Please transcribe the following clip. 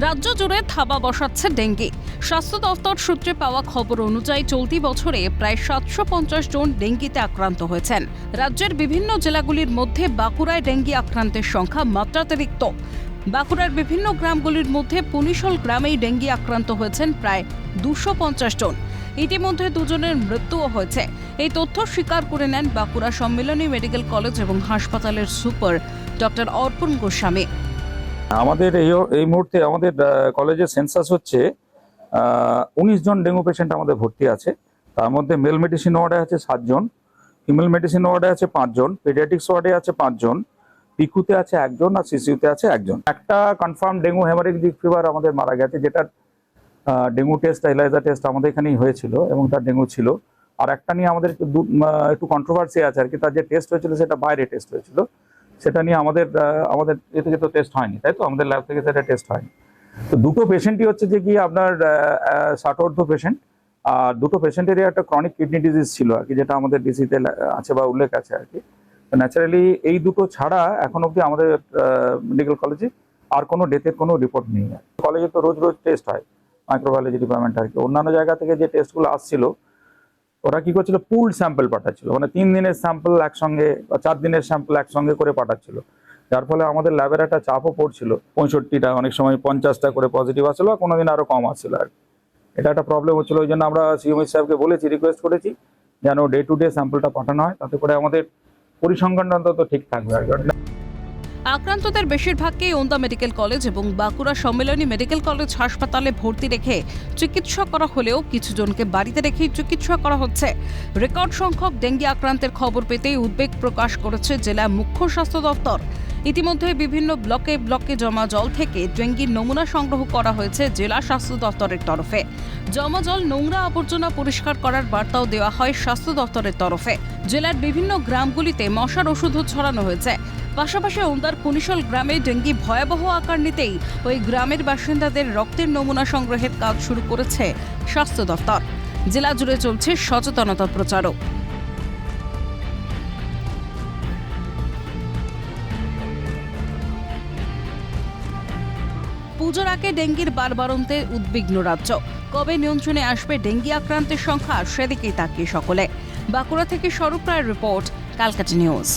রাজ্য জুড়ে থাবা বসাচ্ছে ডেঙ্গি। স্বাস্থ্য দফতর সূত্রে পাওয়া খবর অনুযায়ী চলতি বছরে প্রায় সাতশো পঞ্চাশ জন ডেঙ্গিতে আক্রান্ত হয়েছেন। রাজ্যের বিভিন্ন জেলাগুলির মধ্যে বাঁকুড়ায় ডেঙ্গি আক্রান্তের সংখ্যা মাত্রাতিরিক্ত। বাঁকুড়ার বিভিন্ন গ্রামগুলির মধ্যে পুনিশল গ্রামেই ডেঙ্গি আক্রান্ত হয়েছেন প্রায় দুশো পঞ্চাশ জন। ইতিমধ্যে দুজনের মৃত্যুও হয়েছে। এই তথ্য স্বীকার করে নেন বাঁকুড়া সম্মিলনী মেডিকেল কলেজ এবং হাসপাতালের সুপার ডক্টর অর্পণ গোস্বামী। আমাদের এই এই মুহূর্তে আমাদের আহ, কলেজে সেন্সাস হচ্ছে উনিশ জন ডেঙ্গু পেশেন্ট আমাদের ভর্তি আছে। তার মধ্যে মেল মেডিসিন ওয়ার্ডে আছে সাতজন ফিমেল মেডিসিন ওয়ার্ডে আছে পাঁচজন পেডিয়াটিক্স ওয়ার্ডে আছে পাঁচজন পিকুতে আছে একজন আর সিসিউতে আছে একজন। একটা কনফার্ম ডেঙ্গু হেমারেজিক ফিভার আমাদের মারা গেছে যেটা ডেঙ্গু টেস্ট এলাইজা টেস্ট আমাদের এখানেই হয়েছিল এবং তার ডেঙ্গু ছিল। আর একটা নিয়ে আমাদের একটু কন্ট্রোভার্সি আছে আর কি তার যে টেস্ট হয়েছিল সেটা বাইরে টেস্ট হয়েছিল। সেটা নিয়ে আমাদের আমাদের এ থেকে তো টেস্ট হয়নি, তাই তো? আমাদের ল্যাব থেকে সেটা টেস্ট হয়নি। তো দুটো পেশেন্টই হচ্ছে যে কি আপনার ষাটোর্ধ পেশেন্ট আর দুটো পেশেন্টেরই একটা ক্রনিক কিডনি ডিজিজ ছিল আর কি, যেটা আমাদের ডিসিতে আছে বা উল্লেখ আছে আর কি। তো ন্যাচারালি এই দুটো ছাড়া এখন অবধি আমাদের মেডিকেল কলেজে আর কোনো ডেথের কোনো রিপোর্ট নেই। কলেজে তো রোজ রোজ টেস্ট হয় মাইক্রোবায়োলজি ডিপার্টমেন্ট আর কি। অন্যান্য জায়গা থেকে যে টেস্টগুলো আসছিল ওরা কি করছিল? পুল স্যাম্পল পাঠাচ্ছিল। মানে তিন দিনের স্যাম্পল একসঙ্গে বা চার দিনের স্যাম্পল একসঙ্গে করে পাঠাচ্ছিল। যার ফলে আমাদের ল্যাবের একটা চাপও পড়ছিল। পঁয়ষট্টিটা, অনেক সময় পঞ্চাশটা করে পজিটিভ আসছিল আর কোনোদিন আরও কম আসছিল আর। এটা একটা প্রবলেম হচ্ছিল। ওই জন্য আমরা সিএমএস সাহেবকে বলেছি রিকোয়েস্ট করেছি, যেন ডে টু ডে স্যাম্পলটা পাঠানো হয়। তাতে করে আমাদের পরিসংখ্যানটা অন্তত ঠিক থাকবে আর কি। আক্রান্তদের বেশিরভাগকেই ওন্দা মেডিকেল কলেজ এবং বাঁকুড়া সম্মেলনী মেডিকেল কলেজ হাসপাতালে ভর্তি রেখে চিকিৎসা করা হলেও কিছু জনকে বাড়িতে রেখেই চিকিৎসা করা হচ্ছে। রেকর্ড সংখ্যক ডেঙ্গি আক্রান্তের খবর পেতেই উদ্বেগ প্রকাশ করেছে জেলা মুখ্য স্বাস্থ্য দপ্তর। ইতিমধ্যে বিভিন্ন ব্লকে ব্লকে জমা জল থেকে ডেঙ্গির নমুনা সংগ্রহ করা হয়েছে জেলা স্বাস্থ্য দপ্তরের তরফে। জমা জল নোংরা আবর্জনা পরিষ্কার করার বার্তাও দেওয়া হয় স্বাস্থ্য দপ্তরের তরফে। জেলার বিভিন্ন গ্রামগুলিতে মশার ওষুধও ছড়ানো হয়েছে। পাশাপাশি ওন্দার কুনিশল গ্রামে ডেঙ্গি ভয়াবহ আকার নিতেই ওই গ্রামের বাসিন্দাদের রক্তের নমুনা সংগ্রহের কাজ শুরু করেছে স্বাস্থ্য দফতর। জেলা জুড়ে চলছে সচেতনতা প্রচারও। পুজোর আগে ডেঙ্গির বারবারন্তে উদ্বিগ্ন রাজ্য। কবে নিয়ন্ত্রণে আসবে ডেঙ্গি আক্রান্তের সংখ্যা সেদিকেই তাকিয়ে সকলে। বাঁকুড়া থেকে স্বরূপ রায়ের রিপোর্ট ক্যালকাটা নিউজ।